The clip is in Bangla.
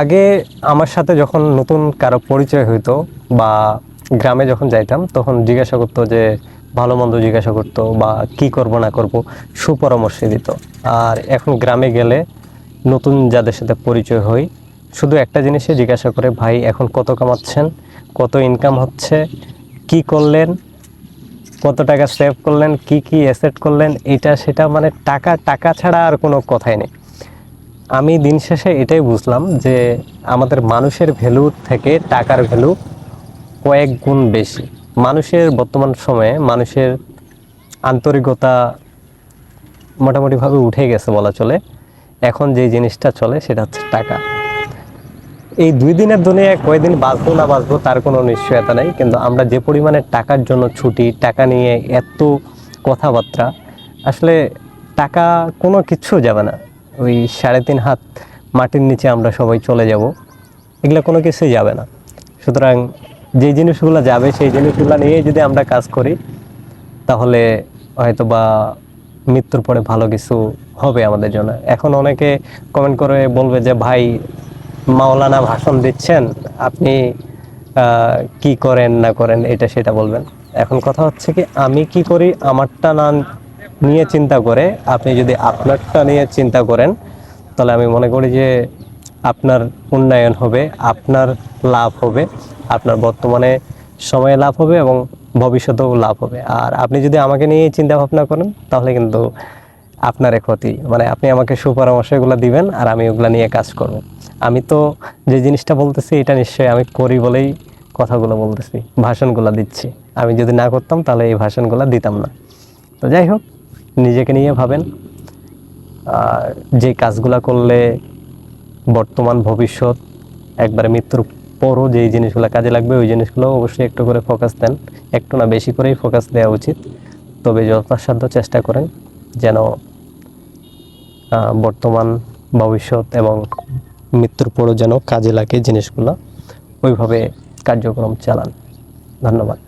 আগে আমার সাথে যখন নতুন কারও পরিচয় হইতো বা গ্রামে যখন যাইতাম, তখন জিজ্ঞাসা করতো যে, ভালো মন্দ জিজ্ঞাসা করতো বা কি করব না করব? সুপরামর্শ দিত। আর এখন গ্রামে গেলে নতুন যাদের সাথে পরিচয় হই, শুধু একটা জিনিসে জিজ্ঞাসা করে, ভাই, এখন কত কামাচ্ছেন? কত ইনকাম হচ্ছে? কি করলেন? কত টাকা সেভ করলেন? কি কি অ্যাসেট করলেন? এটা সেটা মানে টাকা টাকা ছাড়া আর কোনো কথাই নেই। আমি দিন শেষে এটাই বুঝলাম যে আমাদের মানুষের ভ্যালু থেকে টাকার ভ্যালু কয়েক গুণ বেশি। মানুষের বর্তমান সময়ে মানুষের আন্তরিকতা মোটামুটিভাবে উঠে গেছে বলা চলে। এখন যে জিনিসটা চলে সেটা হচ্ছে টাকা। এই দুই দিনের দুনিয়ায় কয়দিন বাঁচবো না বাঁচবো তার কোনো নিশ্চয়তা নেই, কিন্তু আমরা যে পরিমাণে টাকার জন্য ছুটি, টাকা নিয়ে এত কথাবার্তা, আসলে টাকা কোনো কিচ্ছু যাবে না। ওই সাড়ে তিন হাত মাটির নিচে আমরা সবাই চলে যাব। এগুলো কোনো কিছুই যাবে না। সুতরাং যে জিনিসগুলো যাবে, সেই জিনিসগুলো নিয়ে যদি আমরা কাজ করি, তাহলে হয়তো বা মৃত্যুর পরে ভালো কিছু হবে আমাদের জন্য। এখন অনেকে কমেন্ট করে বলবে যে, ভাই, মাওলানা ভাষণ দিচ্ছেন, আপনি কি করেন না করেন, এটা সেটা বলবেন। এখন কথা হচ্ছে কি, আমি কি করি, আমারটা না নিয়ে চিন্তা করে, আপনি যদি আপনারটা নিয়ে চিন্তা করেন, তাহলে আমি মনে করি যে আপনার উন্নয়ন হবে, আপনার লাভ হবে, আপনার বর্তমানে সময়ে লাভ হবে এবং ভবিষ্যতেও লাভ হবে। আর আপনি যদি আমাকে নিয়ে চিন্তা ভাবনা করেন, তাহলে কিন্তু আপনারই ক্ষতি। মানে আপনি আমাকে সুপরামর্শ এগুলো দিবেন আর আমি ওগুলো নিয়ে কাজ করব। আমি তো যে জিনিসটা বলতেছি, এটা নিশ্চয়ই আমি করি বলেই কথাগুলো বলতেছি, ভাষণগুলো দিচ্ছি। আমি যদি না করতাম, তাহলে এই ভাষণগুলো দিতাম না। তো যাই হোক নিজেকে নিয়ে ভাবেন। আর যে কাজগুলো করলে বর্তমান ভবিষ্যৎ, একবারে মৃত্যুর পরও যেই জিনিসগুলো কাজে লাগবে, ওই জিনিসগুলো অবশ্যই একটু করে ফোকাস দেন। একটু না বেশি করেই ফোকাস দেওয়া উচিত। তবে যথাসাধ্য চেষ্টা করেন যেন বর্তমান ভবিষ্যৎ এবং মৃত্যুর পরও যেন কাজে লাগে জিনিসগুলো, ওইভাবে কার্যক্রম চালান। ধন্যবাদ।